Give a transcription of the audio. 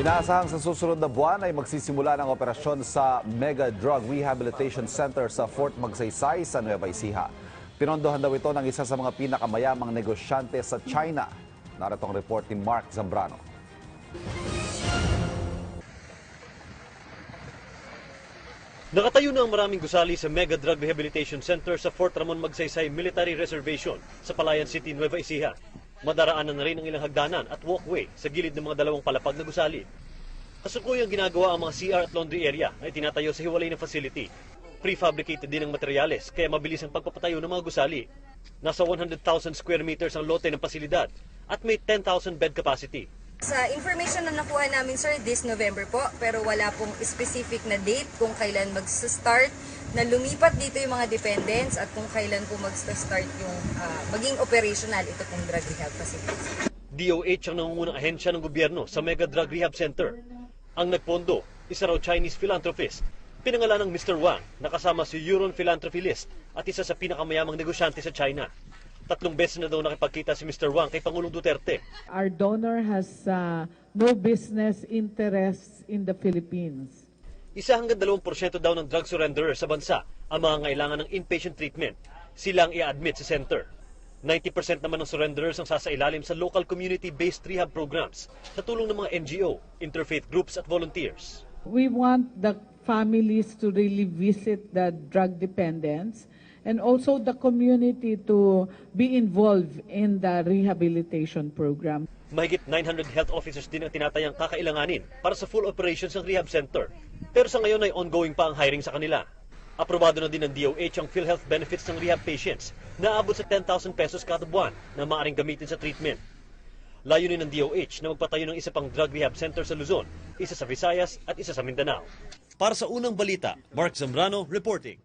Inaasahang sa susunod na buwan ay magsisimula ng operasyon sa Mega Drug Rehabilitation Center sa Fort Magsaysay sa Nueva Ecija. Pinondohan daw ito ng isa sa mga pinakamayamang negosyante sa China. Narito ang report ni Mark Zambrano. Nakatayo na ang maraming gusali sa Mega Drug Rehabilitation Center sa Fort Ramon Magsaysay Military Reservation sa Palayan City, Nueva Ecija. Madaraanan na rin ang ilang hagdanan at walkway sa gilid ng mga dalawang palapag na gusali. Kasukuyang ginagawa ang mga CR at laundry area na itinatayo sa hiwalay na facility. Prefabricated din ang materyales kaya mabilis ang pagpapatayo ng mga gusali. Nasa 100,000 square meters ang lote ng pasilidad at may 10,000 bed capacity. Sa information na nakuha namin, sir, this November po, pero wala pong specific na date kung kailan mag-start na lumipat dito yung mga dependents at kung kailan po mag-start yung ah, maging operational ito pong drug rehab facilities. DOH ang nangungunang ahensya ng gobyerno sa Mega Drug Rehab Center. Ang nagpondo, isa raw Chinese philanthropist. Pinangalan ng Mr. Wang, nakasama si Euron Philanthropy List at isa sa pinakamayamang negosyante sa China. Tatlong beses na daw nakipagkita si Mr. Wang kay Pangulong Duterte. Our donor has uh, no business interests in the Philippines. Isa hanggang 2% daw ng drug surrenderer sa bansa ang mga ngailangan ng inpatient treatment. Sila ang i-admit sa center. 90% naman ng surrenderers ang sasailalim sa local community-based rehab programs sa tulong ng mga NGO, interfaith groups at volunteers. We want the families to really visit the drug dependents and also the community to be involved in the rehabilitation program. Mahigit 900 health officers din ang tinatayang kakailanganin para sa full operations ng rehab center. Pero sa ngayon ay ongoing pa ang hiring sa kanila. Aprobado na din ng DOH ang PhilHealth benefits ng rehab patients na abot sa 10,000 pesos kada buwan na maaaring gamitin sa treatment. Layunin ng DOH na magpatayo ng isa pang drug rehab center sa Luzon, isa sa Visayas at isa sa Mindanao. Para sa unang balita, Mark Zambrano reporting.